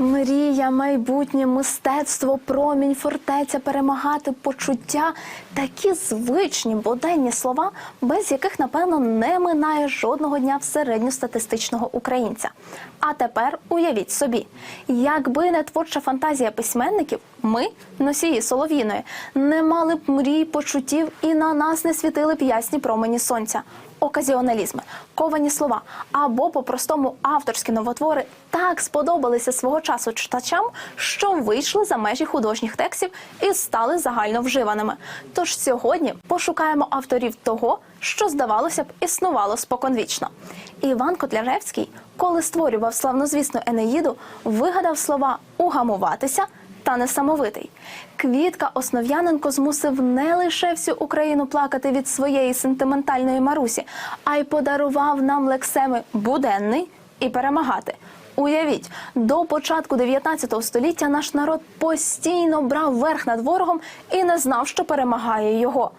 Мрія, майбутнє, мистецтво, промінь, фортеця, перемагати, почуття такі звичні буденні слова, без яких, напевно, не минає жодного дня в середньостатистичного українця. А тепер уявіть собі, якби не творча фантазія письменників, ми, носії солов'їної, не мали б мрій, почуттів і на нас не світили б ясні промені сонця. Оказіоналізми, ковані слова або по-простому авторські новотвори так сподобалися свого часу читачам, що вийшли за межі художніх текстів і стали загально вживаними. Тож сьогодні пошукаємо авторів того, що здавалося б існувало споконвічно. Іван Котляревський, коли створював славнозвісну Енеїду, вигадав слова угамуватися та несамовитий. Квітка Основ'яненко змусив не лише всю Україну плакати від своєї сентиментальної Марусі, а й подарував нам лексеми буденний і перемагати. Уявіть, до початку 19 століття наш народ постійно брав верх над ворогом і не знав, що перемагає його.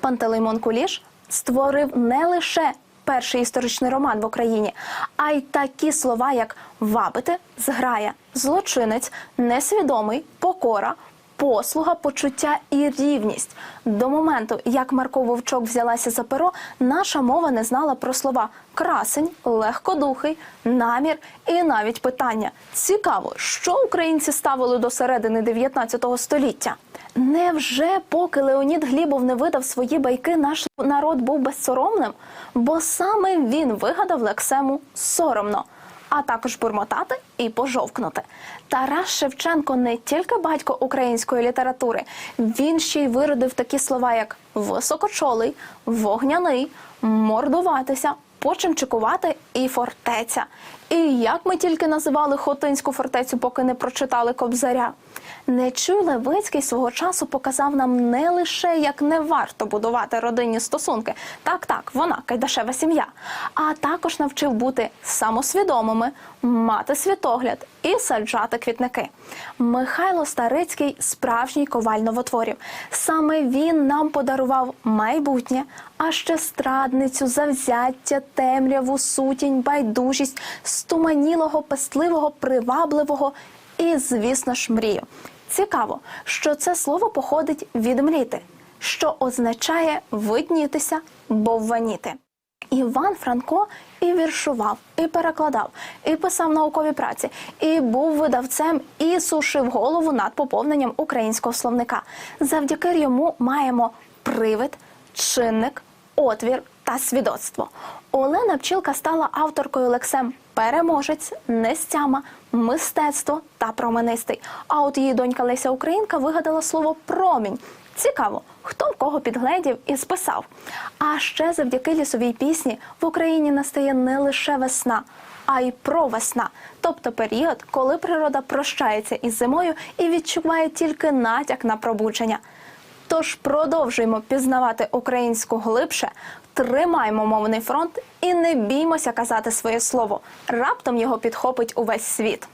Пантелеймон Куліш створив не лише перший історичний роман в Україні, а й такі слова, як вабити, зграя, злочинець, несвідомий, покора. Послуга, почуття і рівність до моменту, як Марко Вовчок взялася за перо, наша мова не знала про слова красень, легкодухий, намір і навіть питання. Цікаво, що українці ставили до середини 19 століття. Невже поки Леонід Глібов не видав свої байки, наш народ був безсоромним? Бо саме він вигадав лексему соромно, а також бурмотати і пожовкнути. Тарас Шевченко не тільки батько української літератури, він ще й виродив такі слова, як високочолий, вогняний, мордуватися, почимчикувати і фортеця. І як ми тільки називали Хотинську фортецю, поки не прочитали Кобзаря. Нечуй Левицький свого часу показав нам не лише як не варто будувати родинні стосунки, так, так, вона кайдашева сім'я, а також навчив бути самосвідомими, мати світогляд і саджати квітники. Михайло Старицький справжній коваль новотворів. Саме він нам подарував майбутнє, а ще страдницю, завзяття, темряву, сутінь, байдужість, стуманілого, пестливого, привабливого і, звісно ж, мрію. Цікаво, що це слово походить від мріти, що означає виднітися, бовваніти. Іван Франко і віршував, і перекладав, і писав наукові праці, і був видавцем, і сушив голову над поповненням українського словника. Завдяки йому маємо привид, чинник, отвір та свідоцтво. Олена Пчілка стала авторкою лексем переможець, нестяма, мистецтво та променистий. А от її донька Леся Українка вигадала слово промінь. Цікаво, хто в кого підгледів і списав. А ще завдяки лісовій пісні в Україні настає не лише весна, а й провесна, тобто період, коли природа прощається із зимою і відчуває тільки натяк на пробудження. Тож продовжуємо пізнавати українську глибше, тримаймо мовний фронт і не біймося казати своє слово. Раптом його підхопить увесь світ.